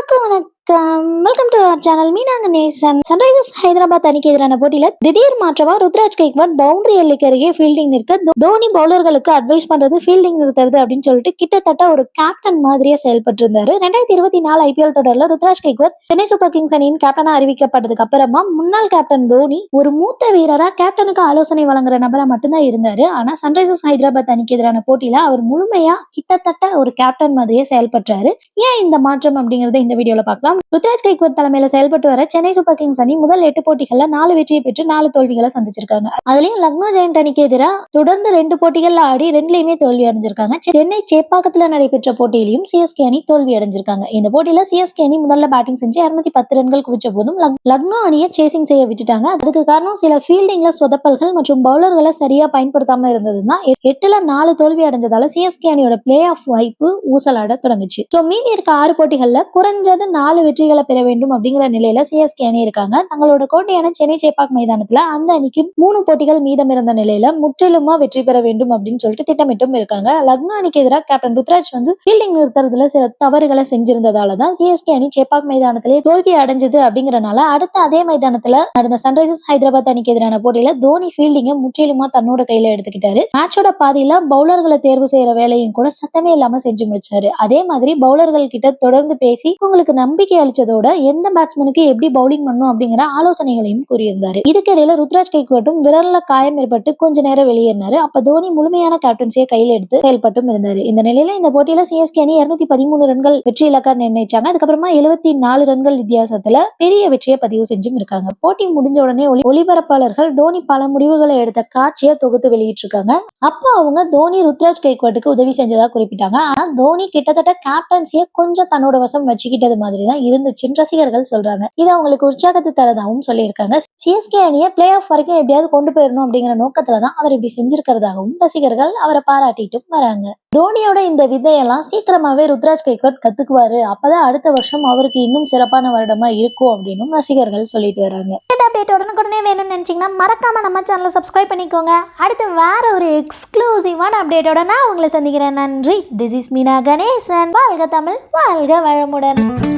எல்லாருக்கும் வணக்கம். Welcome to our channel மீனாங்க நேசன் சன்ரைசர்ஸ் ஹைதராபாத் அணிக்கு எதிரான போட்டியில திடீர் மாற்றமா ருத்ராஜ் கைக்வாட் பவுண்டரி எல்லைக்கு அருகே ஃபீல்டிங் நிற்க தோனி பவுலர்களுக்கு அட்வைஸ் பண்றது ஃபீல்டிங் நிறுத்துறது அப்படின்னு சொல்லிட்டு கிட்டத்தட்ட ஒரு கேப்டன் மாதிரியே செயல்பட்டு இருந்தாரு ரெண்டாயிரத்தி இருபத்தி நாலு ஐபிஎல் தொடர்ல ருத்ராஜ் கைக்வாட் சென்னை சூப்பர் கிங்ஸ் அணியின் கேப்டனா அறிவிக்கப்பட்டதுக்கு அப்புறமா முன்னாள் கேப்டன் தோனி ஒரு மூத்த வீரரா கேப்டனுக்கு ஆலோசனை வழங்குற நபரா மட்டும்தான் இருந்தாரு. ஆனா சன்ரைசர்ஸ் ஹைதராபாத் அணிக்கு எதிரான போட்டியில அவர் முழுமையா கிட்டத்தட்ட ஒரு கேப்டன் மாதிரியே செயல்பட்டாரு ஏன் இந்த மாற்றம் அப்படிங்கறத இந்த வீடியோல பார்க்கலாம். ருத்ராஜ் கைக்வத் தலைமையில செயல்பட்டு வர சென்னை சூப்பர் கிங்ஸ் அணி முதல் எட்டு போட்டிகள்ல நாலு வெற்றியை பெற்று நாலு தோல்விகளை சந்திச்சிருக்காங்க. அதுலயும் லக்னோ ஜெயண்ட் அணிக்கு எதிராக தொடர்ந்து ரெண்டு போட்டிகள்ல ஆடி ரெண்டுலயுமே தோல்வி அடைஞ்சிருக்காங்க. சென்னை சேப்பாக்கத்துல நடைபெற்ற போட்டியிலையும் சிஎஸ்கே அணி தோல்வி அடைஞ்சிருக்காங்க. இந்த போட்டியில சிஎஸ்கே அணி முதல்ல பேட்டிங் செஞ்சு இருநூத்தி பத்து ரன்கள் குவிச்ச போதும் லக்னோ அணியை சேசிங் செய்ய விட்டுட்டாங்க. அதுக்கு காரணம் சில ஃபீல்டிங்ல சொதப்பல்கள் மற்றும் பவுலர்களை சரியா பயன்படுத்தாம இருந்ததுதான் எட்டுல நாலு தோல்வி அடைஞ்சதால சிஎஸ்கே அணியோட பிளே ஆஃப் வாய்ப்பு ஊசலாட தொடங்குச்சு. மீதி இருக்க ஆறு போட்டிகள்ல குறைஞ்சது நாலு வெற்றிகளை பெற வேண்டும் அப்படிங்கிற நிலையில சிஎஸ்கே அணி இருக்காங்க. தங்களோட கோட்டையான சென்னை சேப்பாக் மைதானத்துல அந்த அணிக்கு மூணு போட்டிகள் மீதம் இருந்த நிலையில முற்றிலுமா வெற்றி பெற வேண்டும் அப்படின்னு சொல்லிட்டு திட்டமிட்டும் இருக்காங்க. லக்னோ அணிக்கு எதிராக கேப்டன் ருத்ராஜ் வந்து ஃபீல்டிங் நிறுத்துறதுல சில தவறுகளை செஞ்சிருந்ததால தான் சிஎஸ்கே அணி சேப்பாக் மைதானத்திலே தோல்வி அடைஞ்சது அப்படிங்கறனால அடுத்த அதே மைதானத்துல நடந்த சன்ரைசர்ஸ் ஹைதராபாத் அணிக்கு எதிரான போட்டியில தோனி ஃபீல்டிங்கை முற்றிலுமா தன்னோட கையில எடுத்துக்கிட்டாரு. மேட்சோட பாதியில பவுலர்களை தேர்வு செய்யற வேலையும் கூட சத்தமே இல்லாம செஞ்சு முடிச்சாரு. அதே மாதிரி பவுலர்கள் கிட்ட தொடர்ந்து பேசி உங்களுக்கு நம்பிக்கை அளிச்சதோட எந்த பேட்ஸ்மேனுக்கு எப்படி பவுலிங் பண்ணும் அப்படிங்கிற ஆலோசனைகளையும் கூறியிருந்தாரு. இதுக்கிடையில ருத்ராஜ் கைக்வட்டும் விரல்ல காயம் ஏற்பட்டு கொஞ்ச நேரம் வெளியேறினாரு. அப்ப தோனி முழுமையான கேப்டன்சியை கையில் எடுத்து செயல்பட்டும் இருந்தாரு. இந்த நிலையில இந்த போட்டியில சிஎஸ்கே அணி இருநூத்தி பதிமூணு ரன்கள் வெற்றி இலக்கா நிர்ணயிச்சாங்க. அதுக்கப்புறமா எழுபத்தி நாலு ரன்கள் வித்தியாசத்துல பெரிய வெற்றியை பதிவு செஞ்சும் இருக்காங்க. போட்டி முடிஞ்ச உடனே ஒளி ஒளிபரப்பாளர்கள் தோனி பல முடிவுகளை எடுத்த காட்சியை தொகுத்து வெளியிட்டிருக்காங்க. அப்போ அவங்க தோனி ருத்ராஜ் கைக்வாட்டுக்கு உதவி செஞ்சதா குறிப்பிட்டாங்க. ஆனா தோனி கிட்டத்தட்ட கேப்டன்சியை கொஞ்சம் தன்னோட வசம் வச்சுக்கிட்டது மாதிரி தான் இருந்துச்சுன்னு ரசிகர்கள் சொல்றாங்க. இது அவங்களுக்கு உற்சாகத்தை தரதாகவும் சொல்லியிருக்காங்க. சிஎஸ்கே அணியை பிளே ஆஃப் வரைக்கும் எப்படியாவது கொண்டு போயிடணும் அப்படிங்கிற நோக்கத்துல தான் அவர் இப்படி செஞ்சிருக்கிறதாகவும் ரசிகர்கள் அவரை பாராட்டிட்டும் வராங்க. தோனியோட இந்த விதையெல்லாம் சீக்கிரமாவே ருத்ராஜ் கைக்வாட் கத்துக்குவாரு. அப்பதான் அடுத்த வருஷம் அவருக்கு இன்னும் சிறப்பான வருடமா இருக்கும் அப்படின்னும் ரசிகர்கள் சொல்லிட்டு வராங்க. அப்டேட் உடனுக்குடனே வேணும்னு நினைச்சீங்கன்னா மறக்காம நம்ம சேனலை சப்ஸ்கிரைப் பண்ணிக்கோங்க. அடுத்து வேற ஒரு எக்ஸ்க்ளூசிவான அப்டேட்டோட நான் உங்களை சந்திக்கிறேன். நன்றி. This is Meena Ganesan. வாழ்க தமிழ் வாழ்க வளமுடன்.